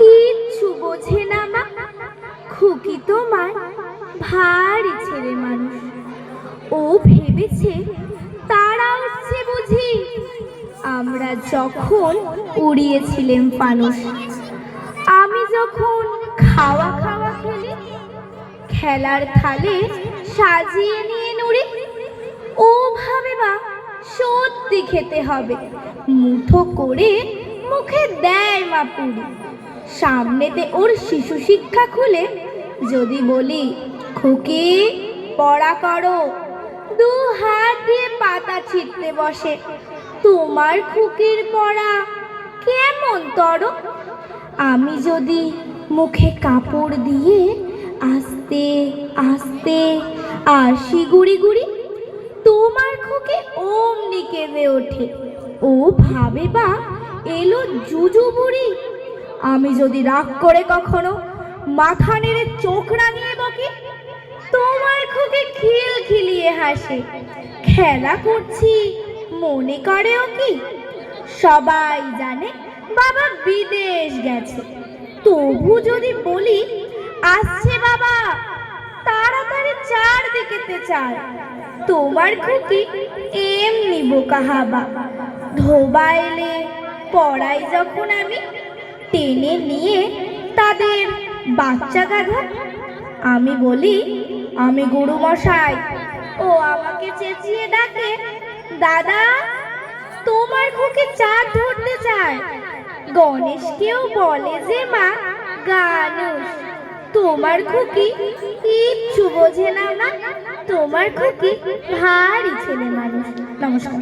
কিচ্ছু বোঝে না মা। খুকি তোমার ভারী ছেলে মানুষ। ও ভেবেছে তারা উঠছে বুঝি। আমরা যখন উড়িয়েছিলাম ফানুস আমি যখন খাওয়া খাওয়া খেলি খেলার থালে সাজিয়ে নিয়ে নুড়ি ও ভাবে বা সত্যি খেতে হবে। মুঠো করে মুখে দেয় মা পুরি সামনেতে ওর শিশু শিক্ষা খুলে, যদি বলি, খুকি, পড়া করো। দু হাত দিয়ে পাতা ছিটতে বসে, তোমার খুকির পড়া কেমন তর? আমি যদি মুখে কাপড় দিয়ে আস্তে আস্তে আসি গুড়ি গুড়ি, তোমার খুকে অমনি কেঁদে ওঠে। ও ভাবে বা এলো জুজু বুড়ি। আমি যদি রাগ করে কখনো মাথা নেড়ে চোখ রাঙিয়ে বকি, তোমার খুকে খিল খিলিয়ে হাসে। খেলা করছি, মনে করেও কি? সবাই জানে বাবা বিদেশ গেছে। তবু যদি বলি, আসছে বাবা, তাড়াতাড়ি চারদিকেতে চায় তোমার খুকি এমনি বোকা হাবা। ধোবা এলে পড়াই যখন আমি টেনে নিয়ে তাদের বাচ্চা গাধা, আমি বলি, আমি গুরু মশাই, ও আমাকে চেঁচিয়ে ডাকে, দাদা, তোমার খুকি চাঁদ ধরতে চায়। গণেশকেও বলে যে, মা গানুষ তোমার খুকি কিচ্ছু বোঝে না তোমার খুকি ভারী ছেলে মানুষ। নমস্কার।